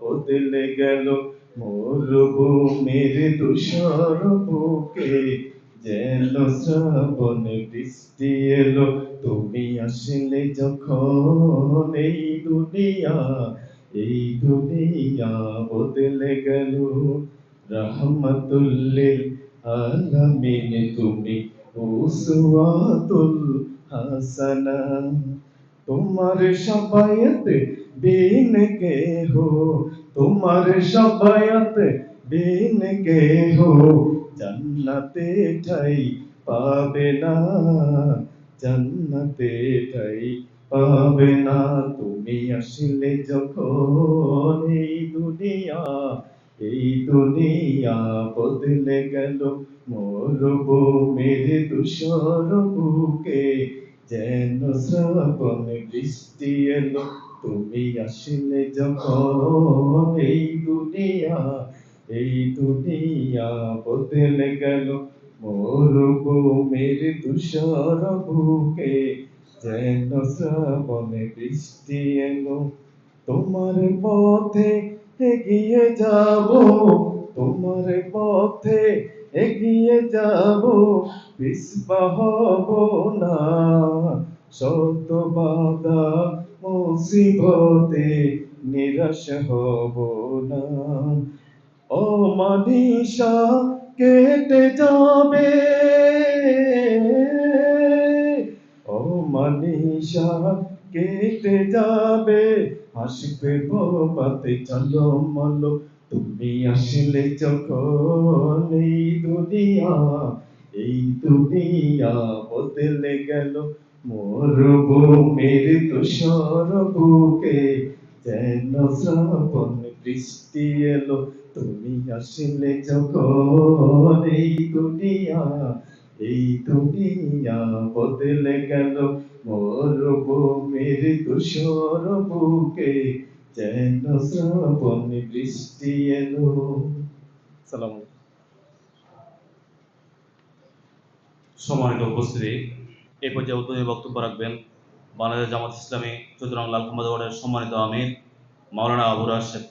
বদলে গেল মরুভূমির তুষার বুকে। যেন শ্রাবণ বৃষ্টি এলো, তুমি আসলে যখন এই দুনিয়া এই দুনিয়া বদলে গেল। রহমতুল্লিল আলামিন, তুমি উসওয়াতুল হাসানা। তোমার সবায়ত বিন কে হো তোমার সবায়ত বিন কে হো জান্নাতে ঠাই পাবে না, জান্নাতে ঠাই পাবে না। তুমি আসলে যখন এই দুনিয়া এই দুনিয়া বদলে গেল মরুভূমির তুষার বুকে। যেন শ্রাবণ বৃষ্টি এলো, তুমি আসলে যখন এই দুনিয়া এই দুনিয়া বদলে গেল। মরুভূমির তুষার বুকে যেন শ্রাবণ বৃষ্টি এলো। তোমার পথে এগিয়ে যাব, তোমার পথে এগিয়ে যাব, পিছপা হব না। শত বাধা মুসিবতে নিরাশ হব না। ও মানিসা, কেটে যাবে। ও মানিসা, কেটে যাবে। আসবে বাবাতে চলো মলো তুমি আসলে যখন দুনিয়া এই দুনিয়া বদলে গেল মরুভূমির তুষার বুকে। যেন শ্রাবণ বৃষ্টি এলো, তুমি আসলে যখন এই দুনিয়া এই দুনিয়া বদলে গেল মরুভূমির তুষার বুকে। যেন শ্রাবণ বৃষ্টি এলো। সালাম সম্মানিত উপস্থিতি। এ পর্যায়ে উদ্বোধনী বক্তব্য রাখবেন বাংলাদেশ জামাত ইসলামী চৌধুরাম লাল ওয়ার্ডের সম্মানিত আমির মাওলানা আবু রাশেদ।